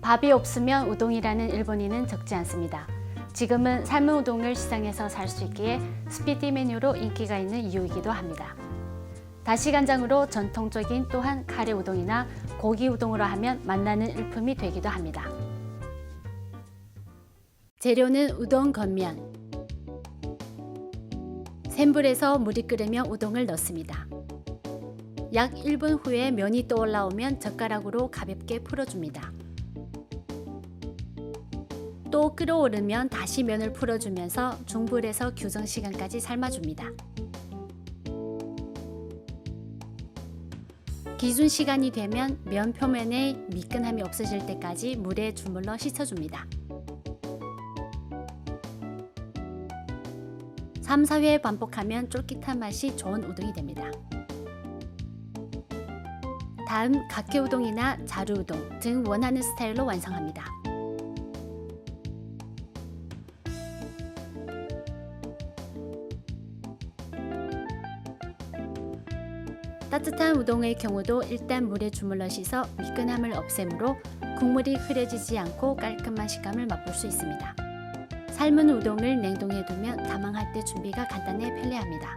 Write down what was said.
밥이 없으면 우동이라는 일본인은 적지 않습니다. 지금은 삶은 우동을 시장에서 살 수 있기에 스피디 메뉴로 인기가 있는 이유이기도 합니다. 다시 간장으로 전통적인 또한 카레 우동이나 고기 우동으로 하면 만나는 일품이 되기도 합니다. 재료는 우동 겉면, 센 불에서 물이 끓으면 우동을 넣습니다. 약 1분 후에 면이 떠올라오면 젓가락으로 가볍게 풀어줍니다. 또 끓어오르면 다시 면을 풀어주면서 중불에서 규정 시간까지 삶아줍니다. 기준 시간이 되면 면 표면에 미끈함이 없어질 때까지 물에 주물러 씻어줍니다. 3, 4회 반복하면 쫄깃한 맛이 좋은 우동이 됩니다. 다음 각개 우동이나 자루 우동 등 원하는 스타일로 완성합니다. 따뜻한 우동의 경우도 일단 물에 주물러 씻어 미끈함을 없애므로 국물이 흐려지지 않고 깔끔한 식감을 맛볼 수 있습니다. 삶은 우동을 냉동해 두면 때 준비가 간단해 편리합니다.